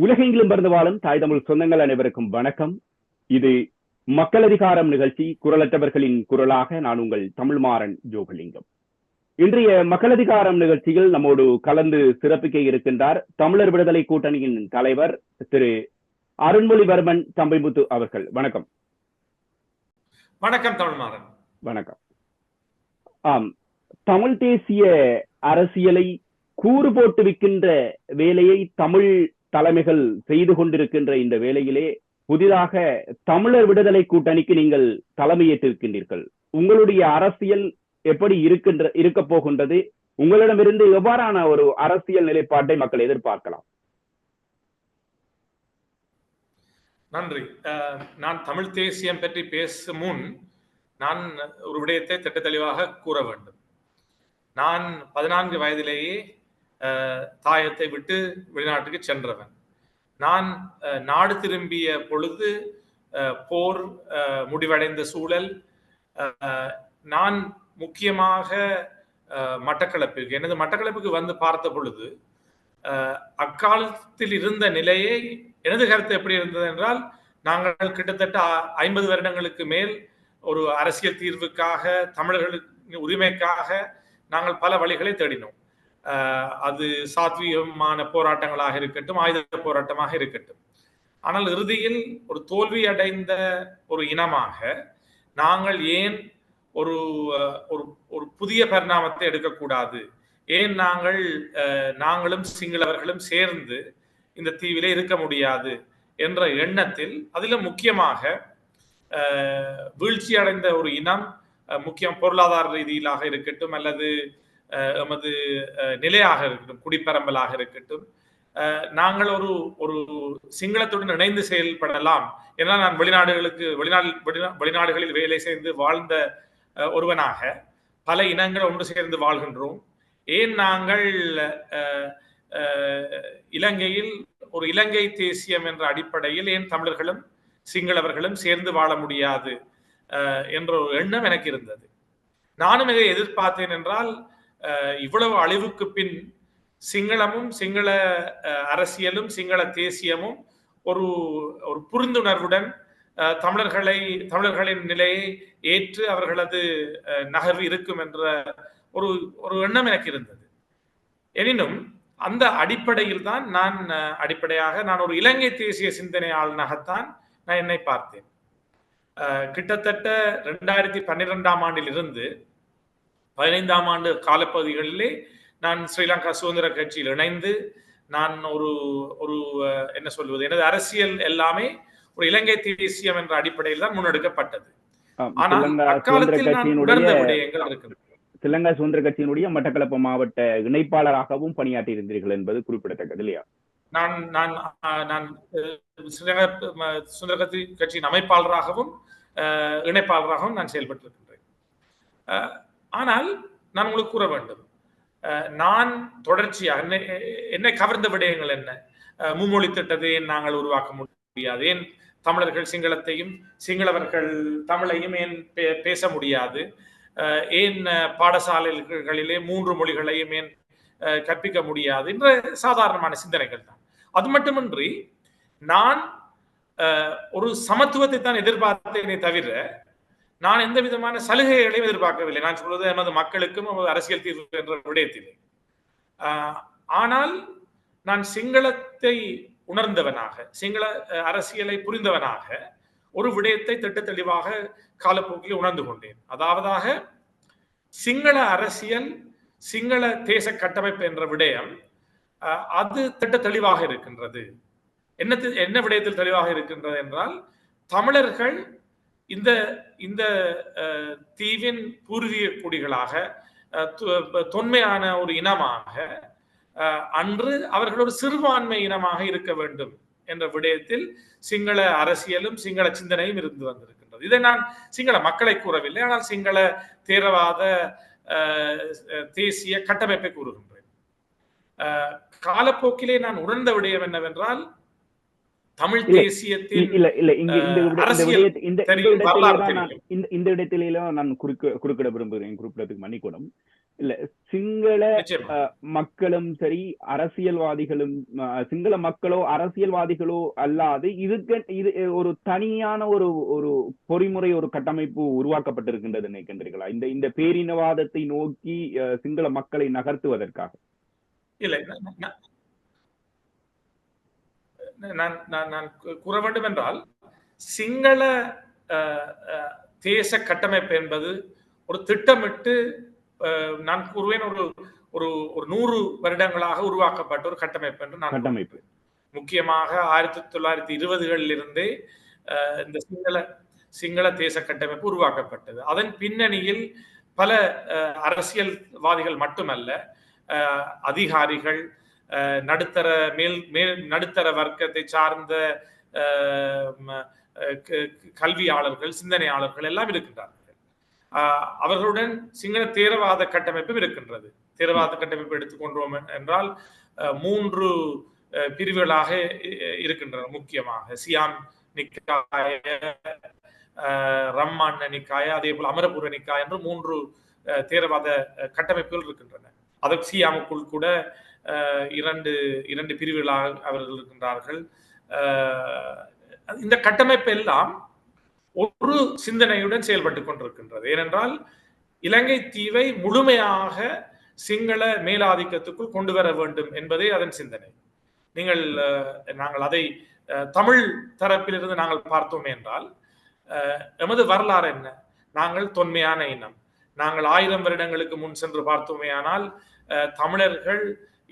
உலகெங்கிலும் பிறந்து வாழும் தாய் தமிழ் சொந்தங்கள் அனைவருக்கும் வணக்கம். இது மக்கள் அதிகாரம் நிகழ்ச்சி குரலற்றவர்களின் குரலாக நான் உங்கள் தமிழ்மாறன் ஜோகலிங்கம் இன்றைய மக்கள் அதிகாரம் நிகழ்ச்சியில் நம்மோடு கலந்து சிறப்பிக்க இருக்கின்றார் தமிழர் விடுதலை கூட்டணியின் தலைவர் திரு அருண்மொழிவர்மன் தம்பைமுத்து அவர்கள். வணக்கம். வணக்கம் தமிழ்மாறன். வணக்கம். ஆம் தமிழ் தேசிய அரசியலை கூறு போட்டு விற்கின்ற வேலையை தமிழ் தலைமைகள் செய்து கொண்டிருக்கின்ற இந்த வேளையிலே புதிதாக தமிழர் விடுதலை கூட்டணிக்கு நீங்கள் தலைமையேற்றிருக்கின்றீர்கள். உங்களுடைய அரசியல் எப்படி இருக்கின்ற இருக்க போகின்றது? உங்களிடமிருந்து எவ்வாறான ஒரு அரசியல் நிலைப்பாட்டை மக்கள் எதிர்பார்க்கலாம்? நன்றி. நான் தமிழ் தேசியம் பற்றி பேசும் முன் நான் ஒரு விடயத்தை திட்ட தெளிவாக கூற வேண்டும். நான் பதினான்கு வயதிலேயே தாயத்தை விட்டு வெளிநாட்டுக்கு சென்றவன். நான் நாடு திரும்பிய பொழுது போர் முடிவடைந்த சூழல் நான் முக்கியமாக மட்டக்களப்பிற்கு எனது மட்டக்களப்புக்கு வந்து பார்த்த பொழுது அக்காலத்தில் இருந்த நிலையை எனது கருத்து எப்படி இருந்தது என்றால் நாங்கள் கிட்டத்தட்ட ஐம்பது வருடங்களுக்கு மேல் ஒரு அரசியல் தீர்வுக்காக தமிழர்களுக்கு உரிமைக்காக நாங்கள் பல வழிகளை தேடினோம். அது சாத்வீகமான போராட்டங்களாக இருக்கட்டும் ஆயுத போராட்டமாக இருக்கட்டும். ஆனால் இறுதியில் ஒரு தோல்வி அடைந்த ஒரு இனமாக நாங்கள் ஏன் ஒரு ஒரு ஒரு புதிய பரிணாமத்தை எடுக்கக்கூடாது? ஏன் நாங்கள் நாங்களும் சிங்களவர்களும் சேர்ந்து இந்த தீவிலே இருக்க முடியாது என்ற எண்ணத்தில் அதிலும் முக்கியமாக வீழ்ச்சி அடைந்த ஒரு இனம் முக்கியம் பொருளாதார ரீதியிலாக இருக்கட்டும் அல்லது எமது நிலையாக இருக்கட்டும் குடிப்பரம்பலாக இருக்கட்டும். நாங்கள் ஒரு ஒரு சிங்களத்துடன் இணைந்து செயல்படலாம் ஏன்னா நான் வெளிநாடுகளுக்கு வெளிநாடு வெளிநாடுகளில் வேலை செய்து வாழ்ந்த ஒருவனாக பல இனங்கள் ஒன்று சேர்ந்து வாழ்கின்றோம். ஏன் நாங்கள் இலங்கையில் ஒரு இலங்கை தேசியம் என்ற அடிப்படையில் ஏன் தமிழர்களும் சிங்களவர்களும் சேர்ந்து வாழ முடியாது என்ற ஒரு எண்ணம் எனக்கு இருந்தது. நானும் இதை எதிர்பார்த்தேன் என்றால் இவ்வளவு அழிவுக்கு பின் சிங்களமும் சிங்கள அரசியலும் சிங்கள தேசியமும் ஒரு ஒரு புரிந்துணர்வுடன் தமிழர்களை தமிழர்களின் நிலையை ஏற்று அவர்களது நகர்வு இருக்கும் என்ற ஒரு ஒரு எண்ணம் எனக்கு இருந்தது. எனினும் அந்த அடிப்படையில் தான் நான் அடிப்படையாக நான் ஒரு இலங்கை தேசிய சிந்தனையாளனாகத்தான் நான் என்னை பார்த்தேன். கிட்டத்தட்ட ரெண்டாயிரத்தி பன்னிரெண்டாம் ஆண்டில் இருந்து பதினைந்தாம் ஆண்டு காலப்பகுதிகளிலே நான் ஸ்ரீலங்கா சுதந்திர கட்சியில் இணைந்து நான் ஒரு ஒரு என்ன சொல்வது எனது அரசியல் எல்லாமே ஒரு இலங்கை தேசியம் என்ற அடிப்படையில் தான் முன்னெடுக்கப்பட்டது. ஆனால் அக்காலத்தில் நான் உணர்ந்த விடயங்கள் இருக்கிறது ஸ்ரீலங்கா சுதந்திர கட்சியினுடைய மட்டக்களப்பு மாவட்ட இணைப்பாளராகவும் பணியாற்றி இருந்தீர்கள் என்பது குறிப்பிடத்தக்கது இல்லையா? நான் நான் நான் ஸ்ரீலங்கா சுதந்திர கட்சி கட்சியின் அமைப்பாளராகவும் இணைப்பாளராகவும் நான் செயல்பட்டு இருக்கின்றேன் ஆனால் நான் உங்களுக்கு கூற வேண்டும். நான் தொடர்ச்சியாக என்னை கவர்ந்த விடயங்கள் என்ன? மும்மொழி திட்டத்தை ஏன் நாங்கள் உருவாக்க முடியாது? ஏன் தமிழர்கள் சிங்களத்தையும் சிங்களவர்கள் தமிழையும் ஏன் பேச முடியாது? ஏன் பாடசாலைகளிலே மூன்று மொழிகளையும் ஏன் கற்பிக்க முடியாது? என்ற சாதாரணமான சிந்தனைகள் தான். அது மட்டுமின்றி நான் ஒரு சமத்துவத்தை தான் எதிர்பார்த்தேனே தவிர நான் எந்த விதமான சலுகைகளையும் எதிர்பார்க்கவில்லை. நான் சொல்வது எமது மக்களுக்கும் அரசியல் தீர்வு என்ற விடயத்திலே. ஆனால் நான் சிங்களத்தை உணர்ந்தவனாக சிங்கள அரசியலை புரிந்தவனாக ஒரு விடயத்தை திட்ட தெளிவாக காலப்போக்கில் உணர்ந்து கொண்டேன். அதாவதாக சிங்கள அரசியல் சிங்கள தேச கட்டமைப்பு என்ற விடயம் அது திட்ட தெளிவாக இருக்கின்றது. என்ன என்ன விடயத்தில் தெளிவாக இருக்கின்றது என்றால் தமிழர்கள் இந்த இந்த தீவின் பூர்வீக குடிகளாக தொன்மையான ஒரு இனமாக அன்று அவர்கள் ஒரு சிறுபான்மை இனமாக இருக்க வேண்டும் என்ற விடயத்தில் சிங்கள அரசியலும் சிங்கள சிந்தனையும் இருந்து வந்திருக்கின்றது. இதை நான் சிங்கள மக்களை கூறவில்லை. ஆனால் சிங்கள தேரவாத தேசிய கட்டமைப்பை கூறுகின்றேன். காலப்போக்கிலே நான் உணர்ந்த விடயம் என்னவென்றால் தமிழ் இல்ல, இல்ல இல்ல இங்க இந்த இந்த இந்த இந்த தெரியும், இடத்திலே வரலாறு தான் நான் குறுக்க குறுக்கிட விரும்புகிறேன் குறிப்பிடத்துக்கு மன்னிக்கூடம் இல்ல சிங்கள மக்களும் சரி அரசியல்வாதிகளும் சிங்கள மக்களோ அரசியல்வாதிகளோ அல்லாது இதுக்கு இது ஒரு தனியான ஒரு ஒரு பொறிமுறை ஒரு கட்டமைப்பு உருவாக்கப்பட்டிருக்கின்றது நினைக்கின்றீர்களா? இந்த இந்த பேரினவாதத்தை நோக்கி சிங்கள மக்களை நகர்த்துவதற்காக. இல்லை நான் நான்- நான் கூற வேண்டும் என்றால் சிங்கள தேச கட்டமைப்பு என்பது ஒரு திட்டமிட்டு நான் கூறுவேன் ஒரு ஒரு ஒரு நூறு வருடங்களாக உருவாக்கப்பட்ட ஒரு கட்டமைப்பு என்று நான். கட்டமைப்பு முக்கியமாக ஆயிரத்தி தொள்ளாயிரத்தி இருபதுகளில் இருந்தே இந்த சிங்கள சிங்கள தேச கட்டமைப்பு உருவாக்கப்பட்டது அதன் பின்னணியில் பல அரசியல்வாதிகள் மட்டுமல்ல அதிகாரிகள் நடுத்தர மேல் மேல் நடுத்தர வர்க்கத்தை சார்ந்த அஹ், கல்வியாளர்கள் சிந்தனையாளர்கள் எல்லாம் இருக்கின்றார்கள். அவர்களுடன் சிங்கள தேரவாத கட்டமைப்பும் இருக்கின்றது. தேரவாத கட்டமைப்பு எடுத்துக்கொண்டோம் என்றால் அஹ், மூன்று அஹ், பிரிவுகளாக இருக்கின்றன முக்கியமாக. சியாம் நிக்காய ரம்மாண்ண நிக்காய அதே போல் அமரபுர நிக்காய் என்று மூன்று அஹ், தேரவாத கட்டமைப்புகள் இருக்கின்றன. அதற்கு சியாமுக்குள் கூட இரண்டு இரண்டு பிரிவுகளாக அவர்கள் இருக்கின்றார்கள். இந்த கட்டமைப்பு எல்லாம் ஒரு சிந்தனையுடன் செயல்பட்டு கொண்டிருக்கின்றது. ஏனென்றால் இலங்கை தீவை முழுமையாக சிங்கள மேலாதிக்கத்துக்குள் கொண்டு வர வேண்டும் என்பதே அதன் சிந்தனை. நீங்கள் நாங்கள் அதை தமிழ் தரப்பிலிருந்து நாங்கள் பார்த்தோம் என்றால் எமது வரலாறு என்ன? நாங்கள் தொன்மையான இனம். நாங்கள் ஆயிரம் வருடங்களுக்கு முன் சென்று பார்த்தோமேயானால் ஆனால் தமிழர்கள்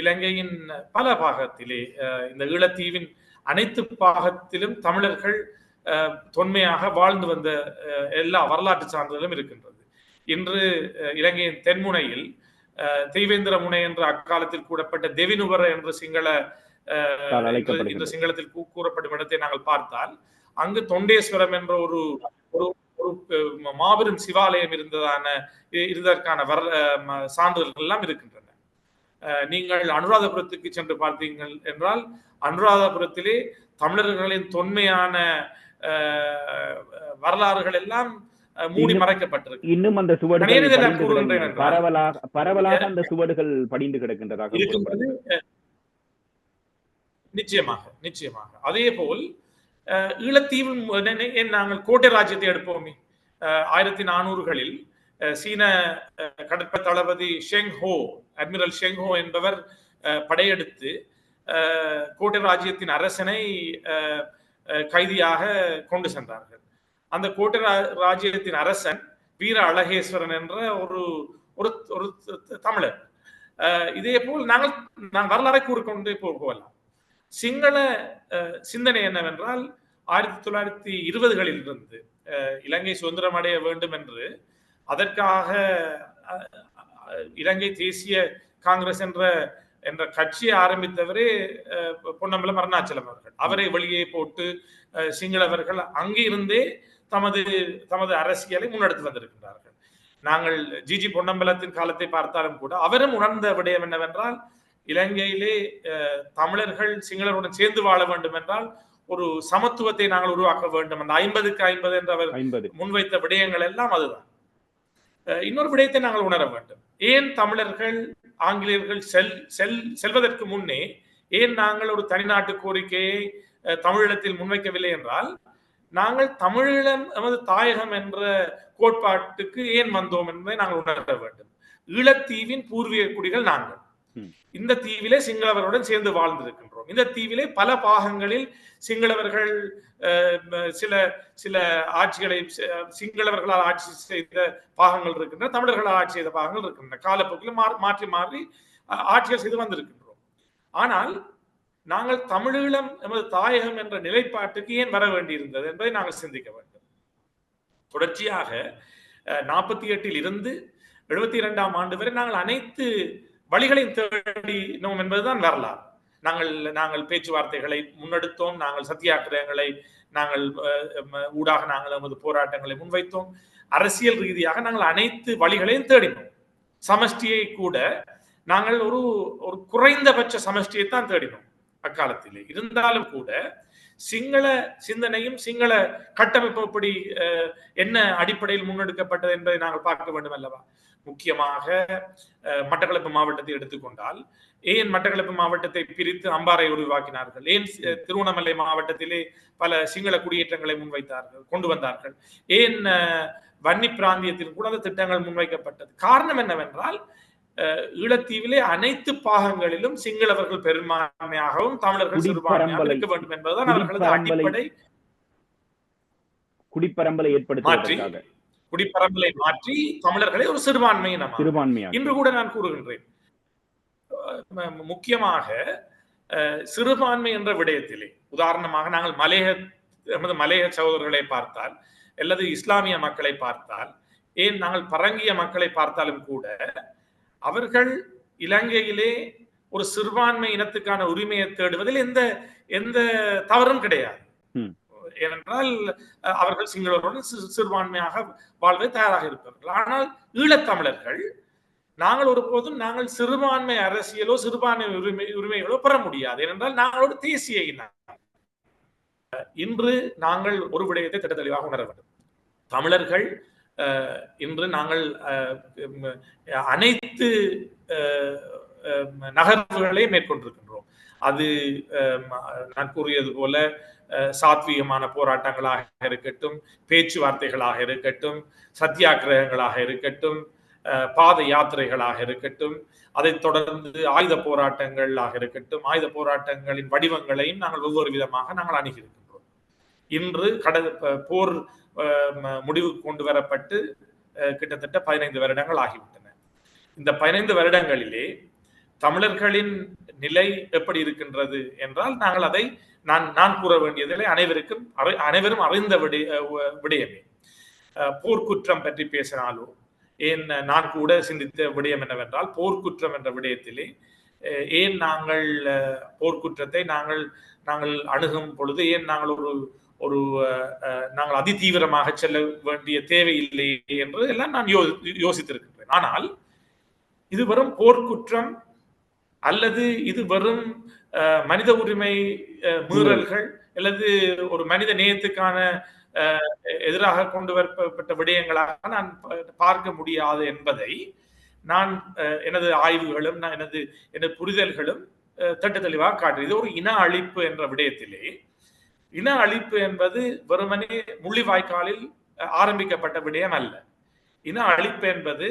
இலங்கையின் பல பாகத்திலே இந்த ஈழத்தீவின் அனைத்து பாகத்திலும் தமிழர்கள் தொன்மையாக வாழ்ந்து வந்த எல்லா வரலாற்று சான்றுகளும் இருக்கின்றது. இன்று இலங்கையின் தென்முனையில் தெய்வேந்திர முனை என்ற அக்காலத்தில் கூடப்பட்ட தெவினுவர என்ற சிங்கள இன்று- சிங்களத்தில் கூறப்படும் இடத்தை நாங்கள் பார்த்தால் அங்கு தொண்டேஸ்வரம் என்ற ஒரு ஒரு மாபெரும் சிவாலயம் இருந்ததான இருந்ததற்கான வர சான்றுகள் எல்லாம் இருக்கின்றன. நீங்கள் அனுராதபுரத்துக்கு சென்று பார்த்தீர்கள் என்றால் அனுராதபுரத்திலே தமிழர்களின் தொன்மையான வரலாறுகள் எல்லாம் மூடி மறைக்கப்பட்டிருக்கு. இன்னும் அந்த சுவடுகள் பரவலாக பரவலாக அந்த சுவடுகள் படிந்து கிடக்கின்றதாக நிச்சயமாக நிச்சயமாக. அதே போல் ஏன் நாங்கள் கோட்டை ராஜ்யத்தை எடுப்போமே? ஆயிரத்தி நானூறுகளில் சீன அஹ், கடற்படை தளபதி Zheng He admiral Zheng He என்பவர் அஹ், படையெடுத்து அஹ், கோட்டை ராஜ்யத்தின் அரசனை அஹ், கைதியாக கொண்டு சென்றார்கள். அந்த கோட்டை ராஜ்யத்தின் அரசன் வீர அழகேஸ்வரன் என்ற ஒரு ஒரு ஒரு தமிழர். அஹ், இதே போல் நாங்கள் நான் வரலாறை கூறிக்கொண்டு போகலாம். சிங்கள அஹ், சிந்தனை என்னவென்றால் ஆயிரத்தி தொள்ளாயிரத்தி இருபதுகளில் இருந்து அஹ், இலங்கை சுதந்திரம் அடைய வேண்டும் என்று அதற்காக இலங்கை தேசிய காங்கிரஸ் என்ற என்ற கட்சியை ஆரம்பித்தவரே பொன்னம்பலம் அருணாச்சலம் அவர்கள். அவரை வெளியே போட்டு சிங்களவர்கள் அங்கிருந்தே தமது தமது அரசியலை முன்னெடுத்து வந்திருக்கின்றார்கள். நாங்கள் ஜிஜி பொன்னம்பலத்தின் காலத்தை பார்த்தாலும் கூட அவரும் உணர்ந்த விடயம் என்னவென்றால் இலங்கையிலே தமிழர்கள் சிங்களருடன் சேர்ந்து வாழ வேண்டும் என்றால் ஒரு சமத்துவத்தை நாங்கள் உருவாக்க வேண்டும். அந்த ஐம்பதுக்கு ஐம்பது என்று அவர் முன்வைத்த விடயங்கள் எல்லாம் அதுதான். இன்னொரு விடயத்தை நாங்கள் உணர வேண்டும். ஏன் தமிழர்கள் ஆங்கிலேயர்கள் செல் செல் செல்வதற்கு முன்னே ஏன் நாங்கள் ஒரு தனிநாட்டு கோரிக்கையை அஹ், தமிழீழத்தில் முன்வைக்கவில்லை என்றால் நாங்கள் தமிழீழம் எமது தாயகம் என்ற கோட்பாட்டுக்கு ஏன் வந்தோம் என்பதை நாங்கள் உணர வேண்டும். ஈழத்தீவின் பூர்வீக குடிகள் நாங்கள். இந்த தீவிலே சிங்களவர்களுடன் சேர்ந்து வாழ்ந்திருக்கின்றோம். இந்த தீவிலே பல பாகங்களில் சிங்களவர்கள் சில சில ஆட்சிகளை சிங்களவர்களால் ஆட்சி செய்த பாகங்கள் இருக்கின்றன தமிழர்களால் ஆட்சி செய்த பாகங்கள் இருக்கின்றன. காலப்போக்கில் மா- மாற்றி மாறி ஆட்சிகள் செய்து வந்திருக்கின்றோம். ஆனால் நாங்கள் தமிழீழம் எமது தாயகம் என்ற நிலைப்பாட்டுக்கு ஏன் வர வேண்டியிருந்தது என்பதை நாங்கள் சிந்திக்க வேண்டும். தொடர்ச்சியாக நாற்பத்தி எட்டில் இருந்து எழுபத்தி இரண்டாம் ஆண்டு வரை நாங்கள் அனைத்து வழிகளை தேடினோம் என்பதுதான் வரலாறு. நாங்கள் நாங்கள் பேச்சுவார்த்தைகளை முன்னெடுத்தோம் நாங்கள் சத்தியாகிரகங்களை நாங்கள் ஊடாக நாங்கள் நமது போராட்டங்களை முன்வைத்தோம். அரசியல் ரீதியாக நாங்கள் அனைத்து வழிகளையும் தேடினோம். சமஷ்டியை கூட நாங்கள் ஒரு ஒரு குறைந்தபட்ச சமஷ்டியை தான் தேடினோம் அக்காலத்திலே. இருந்தாலும் கூட சிங்கள சிந்தனையும் சிங்கள கட்டமைப்பு எப்படி அஹ், என்ன அடிப்படையில் முன்னெடுக்கப்பட்டது என்பதை நாங்கள் பார்க்க வேண்டும் அல்லவா முக்கியமாக மட்டக்களப்பு மாவட்டத்தை எடுத்துக்கொண்டால் ஏன் மட்டக்களப்பு மாவட்டத்தை பிரித்து அம்பாறை உருவாக்கினார்கள்? ஏன் திருவண்ணாமலை மாவட்டத்திலே பல சிங்கள குடியேற்றங்களை முன்வைத்தார்கள் கொண்டு வந்தார்கள்? ஏன் வன்னி பிராந்தியத்தில் கூட அந்த திட்டங்கள் முன்வைக்கப்பட்டது? காரணம் என்னவென்றால் ஈழத்தீவிலே அனைத்து பாகங்களிலும் சிங்களவர்கள் பெரும்பான்மையாகவும் தமிழர்கள் சிறுபான்மையாக இருக்க வேண்டும் என்பதுதான் அவர்களது அடிப்படை குடிப்பரம்பலை ஏற்படுத்துவதற்காக. குடிப்பரம்பலை மாற்றி தமிழர்களை ஒரு சிறுபான்மை சிறுபான்மையாக இன்று கூட நான் கூறுகின்றேன். முக்கியமாக சிறுபான்மை என்ற விடயத்திலே உதாரணமாக நாங்கள் மலைய நமது மலைய சகோதரர்களை பார்த்தால் அல்லது இஸ்லாமிய மக்களை பார்த்தால் ஏன் நாங்கள் பரங்கிய மக்களை பார்த்தாலும் கூட அவர்கள் இலங்கையிலே ஒரு சிறுபான்மை இனத்துக்கான உரிமையை தேடுவதில் எந்த எந்த தவறும் கிடையாது. ஏனென்றால் அவர்கள் சிங்களவர்களுடன் சிறுபான்மையாக வாழ்வை தயாராக இருப்பார்கள் ஆனால் ஈழத்தமிழர்கள் நாங்கள் ஒருபோதும் நாங்கள் சிறுபான்மை அரசியலோ சிறுபான்மை உரிமை உரிமைகளோ பெற முடியாது. ஏனென்றால் நாங்கள் தேசிய இனம். இன்று நாங்கள் ஒரு விடயத்தை திட்ட தெளிவாக உணர வேண்டும். தமிழர்கள் அஹ், இன்று நாங்கள் அஹ், அனைத்து அஹ், அஹ், நகர்வுகளை மேற்கொண்டிருக்கின்றோம். அது அஹ், நான் கூறியது போல சாத்வீகமான போராட்டங்களாக இருக்கட்டும் பேச்சுவார்த்தைகளாக இருக்கட்டும் சத்தியாகிரகங்களாக இருக்கட்டும் பாத யாத்திரைகளாக இருக்கட்டும் அதைத் தொடர்ந்து ஆயுத போராட்டங்களாக இருக்கட்டும் ஆயுத போராட்டங்களின் வடிவங்களையும் நாங்கள் ஒவ்வொரு விதமாக நாங்கள் அணுகியிருக்கின்றோம். இன்று கடல் போர் முடிவுக்கு கொண்டு வரப்பட்டு கிட்டத்தட்ட பதினைந்து வருடங்கள் ஆகிவிட்டன. இந்த பதினைந்து வருடங்களிலே தமிழர்களின் நிலை எப்படி இருக்கின்றது என்றால் நாங்கள் அதை நான் நான் கூற வேண்டியதில்லை. அனைவருக்கும் அறி- அனைவரும் அறிந்த விடிய விடயமே. போர்க்குற்றம் பற்றி பேசினாலோ ஏன் நான் கூட சிந்தித்த விடயம் என்னவென்றால் போர்க்குற்றம் என்ற விடயத்திலே ஏன் நாங்கள் போர்க்குற்றத்தை நாங்கள் நாங்கள் அணுகும் பொழுது ஏன் நாங்கள் ஒரு ஒரு நாங்கள் அதி நாங்கள் அதிதீவிரமாக செல்ல வேண்டிய தேவையில்லை என்று எல்லாம் நான் யோ யோசித்திருக்கின்றேன். ஆனால் இது வெறும் போர்க்குற்றம் அல்லது இது வெறும் மனித உரிமை மீறல்கள் அல்லது ஒரு மனித நேயத்துக்கான எதிராக கொண்டு வரப்பட்ட விடயங்களாக நான் பார்க்க முடியாது என்பதை நான் எனது ஆய்வுகளும் நான் எனது எனது புரிதல்களும் தட்டு தெளிவாக காட்டு இது ஒரு இன அழிப்பு என்ற விடயத்திலே. இன அழிப்பு என்பது வெறுமனே முள்ளிவாய்க்காலில் ஆரம்பிக்கப்பட்ட விடயம் அல்ல. இன அழிப்பு என்பது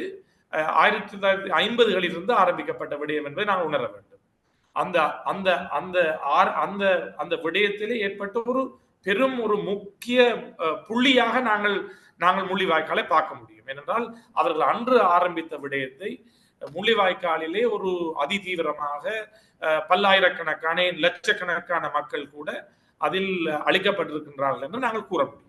ஆயிரத்தி தொள்ளாயிரத்தி ஐம்பதுகளில் இருந்து ஆரம்பிக்கப்பட்ட விடயம் என்பதை நான் உணர வேண்டும். அந்த அந்த அந்த ஆர் அந்த அந்த விடயத்திலே ஏற்பட்ட ஒரு பெரும் ஒரு முக்கிய புள்ளியாக நாங்கள் நாங்கள் முள்ளிவாய்க்காலை பார்க்க முடியும். ஏனென்றால் அவர்கள் அன்று ஆரம்பித்த விடயத்தை முள்ளிவாய்க்காலிலே ஒரு அதிதீவிரமாக பல்லாயிரக்கணக்கான லட்சக்கணக்கான மக்கள் கூட அதில் அழிக்கப்பட்டிருக்கின்றார்கள் என்று நாங்கள் கூற முடியும்.